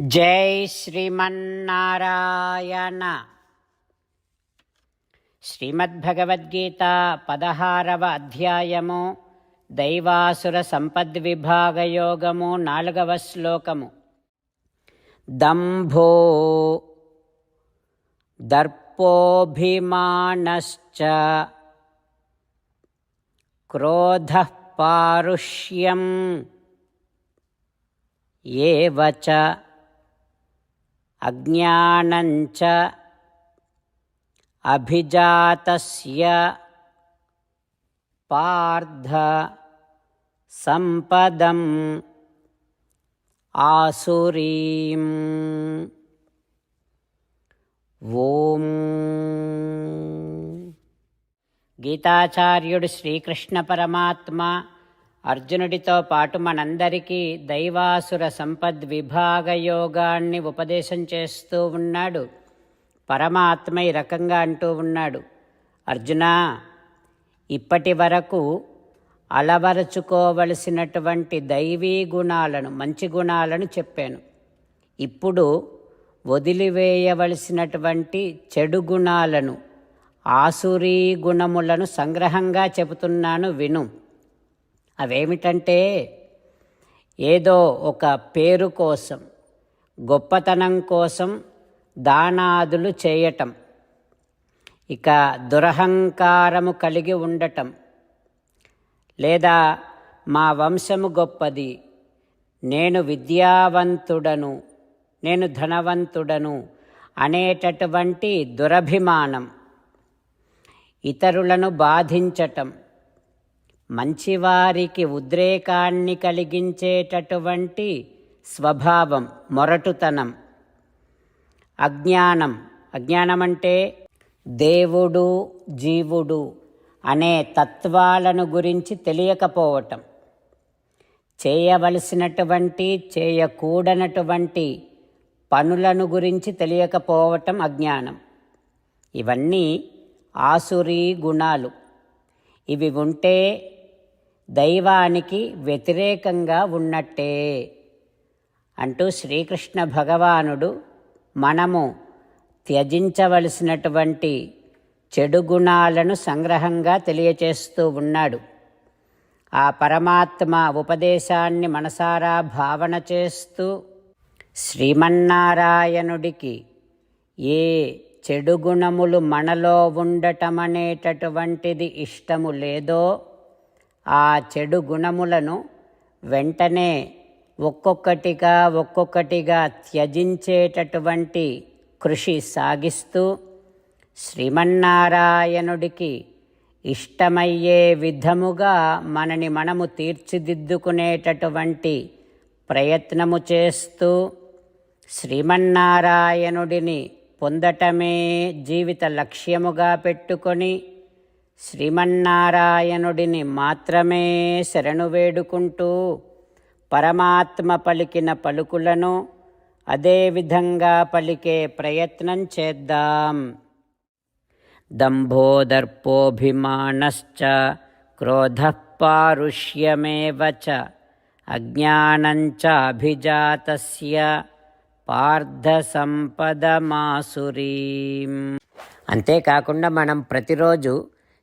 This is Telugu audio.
జై శ్రీమన్నారాయణ. శ్రీమద్భగవద్గీత పదహారవ అధ్యాయము దైవాసుర సంపద్విభాగయోగము నాలుగవ శ్లోకము. దంభో దర్పోభిమానశ్చ క్రోధ పారుష్యం ఏవచ अज्ञानञ्च अभिजातस्य पार्थसम्पदम् आसुरीम्। ॐ गीताचार्युड् श्रीकृष्णपरमात्मा। అర్జునుడితో పాటు మనందరికీ దైవాసుర సంపద్ విభాగ యోగాన్ని ఉపదేశం చేస్తూ ఉన్నాడు. పరమాత్మ ఈ రకంగా అంటూ ఉన్నాడు. అర్జున ఇప్పటి వరకు అలవరుచుకోవలసినటువంటి దైవీ గుణాలను మంచి గుణాలను చెప్పాను. ఇప్పుడు వదిలివేయవలసినటువంటి చెడు గుణాలను ఆసురీ గుణములను సంగ్రహంగా చెబుతున్నాను విను. అవేమిటంటే ఏదో ఒక పేరు కోసం గొప్పతనం కోసం దానాదులు చేయటం ఇక దురహంకారము కలిగి ఉండటం లేదా మా వంశము గొప్పది నేను విద్యావంతుడను నేను ధనవంతుడను అనేటటువంటి దురభిమానం ఇతరులను బాధించటం మంచివారికి ఉద్రేకాన్ని కలిగించేటటువంటి స్వభావం మొరటుతనం అజ్ఞానం. అజ్ఞానం అంటే దేవుడు జీవుడు అనే తత్వాలను గురించి తెలియకపోవటం. చేయవలసినటువంటి చేయకూడనటువంటి పనులను గురించి తెలియకపోవటం అజ్ఞానం. ఇవన్నీ ఆసురీ గుణాలు. ఇవి ఉంటే దైవానికి వ్యతిరేకంగా ఉన్నట్టే అంటూ శ్రీకృష్ణ భగవానుడు మనము త్యజించవలసినటువంటి చెడు గుణాలను సంగ్రహంగా తెలియచేస్తూ ఉన్నాడు. ఆ పరమాత్మ ఉపదేశాన్ని మనసారా భావన చేస్తూ శ్రీమన్నారాయణుడికి ఏ చెడు గుణములు మనలో ఉండటమనేటటువంటిది ఇష్టము లేదో ఆ చెడు గుణములను వెంటనే ఒక్కొక్కటిగా ఒక్కొక్కటిగా త్యజించేటటువంటి కృషి సాగిస్తూ శ్రీమన్నారాయణుడికి ఇష్టమయ్యే విధముగా మనని మనము తీర్చిదిద్దుకునేటటువంటి ప్రయత్నము చేస్తూ శ్రీమన్నారాయణుడిని పొందటమే జీవిత లక్ష్యముగా పెట్టుకొని శ్రీమన్నారాయణుడిని మాత్రమే శరణు వేడుకుంటూ పరమాత్మ పలికిన పలుకులను అదేవిధంగా పలికే ప్రయత్నం చేద్దాం. దంభోదర్పోభిమానశ్చ క్రోధ పారుష్యమేవ చ అజ్ఞానంచ పార్థ సంపదమాసురీం అంతేకాకుండా మనం ప్రతిరోజు